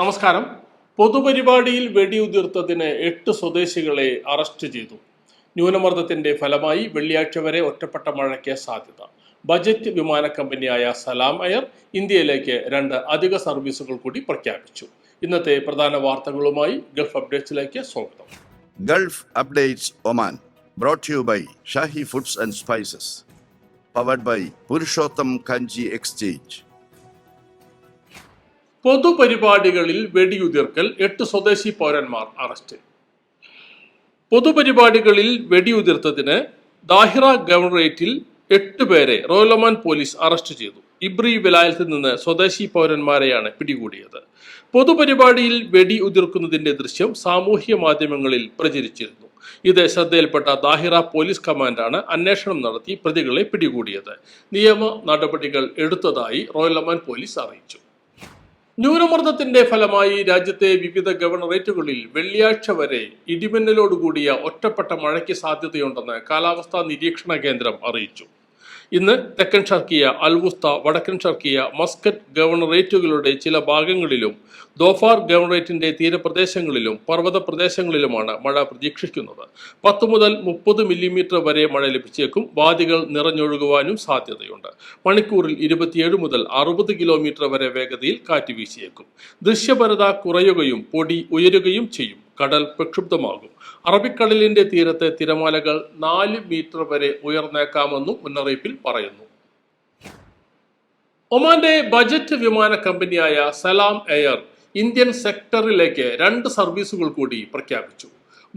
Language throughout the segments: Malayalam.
നമസ്കാരം. പൊതുപരിപാടിയിൽ വെടിയുതിർത്തതിന് എട്ട് സ്വദേശികളെ അറസ്റ്റ് ചെയ്തു. ന്യൂനമർദ്ദത്തിന്റെ ഫലമായി വെള്ളിയാഴ്ച വരെ ഒറ്റപ്പെട്ട മഴയ്ക്ക് സാധ്യത. ബജറ്റ് വിമാന കമ്പനിയായ സലാം എയർ ഇന്ത്യയിലേക്ക് രണ്ട് അധിക സർവീസുകൾ കൂടി പ്രഖ്യാപിച്ചു. ഇന്നത്തെ പ്രധാന വാർത്തകളുമായി ഗൾഫ് അപ്ഡേറ്റ്സിലേക്ക് സ്വാഗതം. Gulf updates Oman brought you by Shahi foods and spices powered by Purushottam Kanji exchange. പൊതുപരിപാടികളിൽ വെടിയുതിർക്കൽ എട്ട് സ്വദേശി പൗരന്മാർ അറസ്റ്റ്. പൊതുപരിപാടികളിൽ വെടിയുതിർത്തതിന് ദാഹിറ ഗവർണറേറ്റിൽ എട്ട് പേരെ റോയൽ പോലീസ് അറസ്റ്റ് ചെയ്തു. ഇബ്രി വിലായത്തിൽ നിന്ന് സ്വദേശി പൗരന്മാരെയാണ് പിടികൂടിയത്. പൊതുപരിപാടിയിൽ വെടി ഉതിർക്കുന്നതിന്റെ ദൃശ്യം സാമൂഹ്യ മാധ്യമങ്ങളിൽ പ്രചരിച്ചിരുന്നു. ഇത് ശ്രദ്ധയിൽപ്പെട്ട ദാഹിറ പോലീസ് കമാൻഡാണ് അന്വേഷണം നടത്തി പ്രതികളെ പിടികൂടിയത്. നിയമ നടപടികൾ എടുത്തതായി റോയൽ പോലീസ് അറിയിച്ചു. ന്യൂനമർദ്ദത്തിന്റെ ഫലമായി രാജ്യത്തെ വിവിധ ഗവർണറേറ്റുകളിൽ വെള്ളിയാഴ്ച വരെ ഇടിമിന്നലോടുകൂടിയ ഒറ്റപ്പെട്ട മഴയ്ക്ക് സാധ്യതയുണ്ടെന്ന് കാലാവസ്ഥാ നിരീക്ഷണ കേന്ദ്രം അറിയിച്ചു. ഇന്ന് തെക്കൻ ഷർക്കിയ അൽവുസ്ത വടക്കൻ ഷർക്കിയ മസ്കറ്റ് ഗവർണറേറ്റുകളുടെ ചില ഭാഗങ്ങളിലും ദോഫാർ ഗവർണറേറ്റിന്റെ തീരപ്രദേശങ്ങളിലും പർവത പ്രദേശങ്ങളിലുമാണ് മഴ പ്രതീക്ഷിക്കുന്നത്. പത്ത് മുതൽ മുപ്പത് മില്ലിമീറ്റർ വരെ മഴ ലഭിച്ചേക്കും. വാദികൾ നിറഞ്ഞൊഴുകുവാനും സാധ്യതയുണ്ട്. മണിക്കൂറിൽ ഇരുപത്തിയേഴ് മുതൽ അറുപത് കിലോമീറ്റർ വരെ വേഗതയിൽ കാറ്റ് വീശിയേക്കും. ദൃശ്യപരത കുറയുകയും പൊടി ഉയരുകയും ചെയ്യും. കടൽ പ്രക്ഷുബ്ധമാകും. അറബിക്കടലിന്റെ തീരത്തെ തിരമാലകൾ നാല് മീറ്റർ വരെ ഉയർന്നേക്കാമെന്നും മുന്നറിയിപ്പിൽ പറയുന്നു. ഒമാന്റെ ബജറ്റ് വിമാന കമ്പനിയായ സലാം എയർ ഇന്ത്യൻ സെക്ടറിലേക്ക് രണ്ട് സർവീസുകൾ കൂടി പ്രഖ്യാപിച്ചു.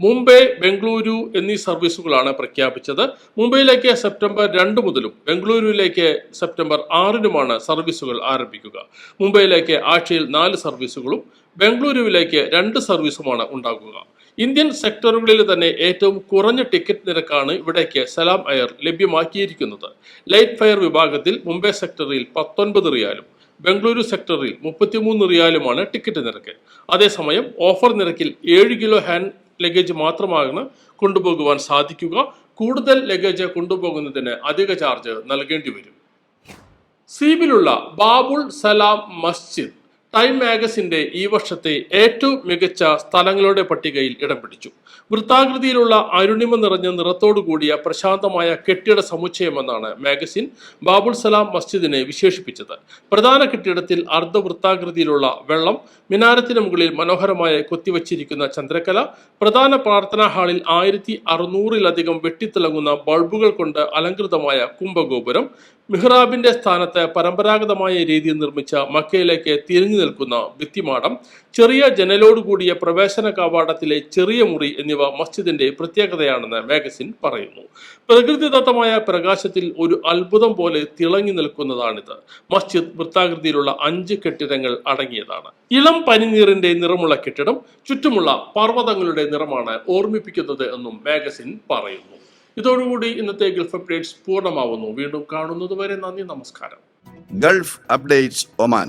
മുംബൈ ബംഗളൂരു എന്നീ സർവീസുകളാണ് പ്രഖ്യാപിച്ചത്. മുംബൈയിലേക്ക് സെപ്റ്റംബർ രണ്ട് മുതലും ബംഗളൂരുവിലേക്ക് സെപ്റ്റംബർ ആറിനുമാണ് സർവീസുകൾ ആരംഭിക്കുക. മുംബൈയിലേക്ക് ആഴ്ചയിൽ നാല് സർവീസുകളും ബംഗളൂരുവിലേക്ക് രണ്ട് സർവീസുമാണ് ഉണ്ടാകുക. ഇന്ത്യൻ സെക്ടറുകളിൽ തന്നെ ഏറ്റവും കുറഞ്ഞ ടിക്കറ്റ് നിരക്കാണ് ഇവിടേക്ക് സലാം എയർ ലഭ്യമാക്കിയിരിക്കുന്നത്. ലൈറ്റ് ഫയർ വിഭാഗത്തിൽ മുംബൈ സെക്ടറിൽ പത്തൊൻപത് റിയാലും ബംഗളൂരു സെക്ടറിൽ മുപ്പത്തിമൂന്ന് റിയാലുമാണ് ടിക്കറ്റ് നിരക്ക്. അതേസമയം ഓഫർ നിരക്കിൽ ഏഴ് കിലോ ഹാൻഡ് ലഗേജ് മാത്രമാണ് കൊണ്ടുപോകുവാൻ സാധിക്കുക. കൂടുതൽ ലഗേജ് കൊണ്ടുപോകുന്നതിന് അധിക ചാർജ് നൽകേണ്ടി വരും. സീബിലുള്ള ബാബുൾ സലാം മസ്ജിദ്. ടൈം മാഗസിന്റെ ഈ വർഷത്തെ ഏറ്റവും മികച്ച സ്ഥലങ്ങളുടെ പട്ടികയിൽ ഇടം പിടിച്ചു. വൃത്താകൃതിയിലുള്ള അരുണിമ നിറഞ്ഞ നിറത്തോടു കൂടിയ പ്രശാന്തമായ കെട്ടിട സമുച്ചയമെന്നാണ് മാഗസിൻ ബാബുൾ സലാം മസ്ജിദിനെ വിശേഷിപ്പിച്ചത്. പ്രധാന കെട്ടിടത്തിൽ അർദ്ധവൃത്താകൃതിയിലുള്ള വെള്ളം മിനാരത്തിന് മുകളിൽ മനോഹരമായ കൊത്തിവച്ചിരിക്കുന്ന ചന്ദ്രകല പ്രധാന പ്രാർത്ഥനാ ഹാളിൽ ആയിരത്തി അറുന്നൂറിലധികം വെട്ടിത്തിളങ്ങുന്ന ബൾബുകൾ കൊണ്ട് അലങ്കൃതമായ കുംഭഗോപുരം മിഹ്റാബിന്റെ സ്ഥാനത്ത് പരമ്പരാഗതമായ രീതിയിൽ നിർമ്മിച്ച മക്കയിലേക്ക് തിരിഞ്ഞു നിൽക്കുന്ന ഭിത്തിമാടം ചെറിയ ജനലോടുകൂടിയ പ്രവേശന കവാടത്തിലെ ചെറിയ മുറി എന്നിവ മസ്ജിദിന്റെ പ്രത്യേകതയാണെന്ന് മാഗസിൻ പറയുന്നു. പ്രകൃതിദത്തമായ പ്രകാശത്തിൽ ഒരു അത്ഭുതം പോലെ തിളങ്ങി നിൽക്കുന്നതാണിത്. മസ്ജിദ് വൃത്താകൃതിയിലുള്ള അഞ്ച് കെട്ടിടങ്ങൾ അടങ്ങിയതാണ്. ഇളം പനിനീറിന്റെ നിറമുള്ള കെട്ടിടം ചുറ്റുമുള്ള പർവതങ്ങളുടെ നിറമാണ് ഓർമ്മിപ്പിക്കുന്നത് എന്നും മാഗസിൻ പറയുന്നു. ഇതോടുകൂടി ഇന്നത്തെ ഗൾഫ് അപ്ഡേറ്റ്സ് പൂർണമാവുന്നു. വീണ്ടും കാണുന്നത് വരെ നന്ദി നമസ്കാരം. Gulf updates Oman.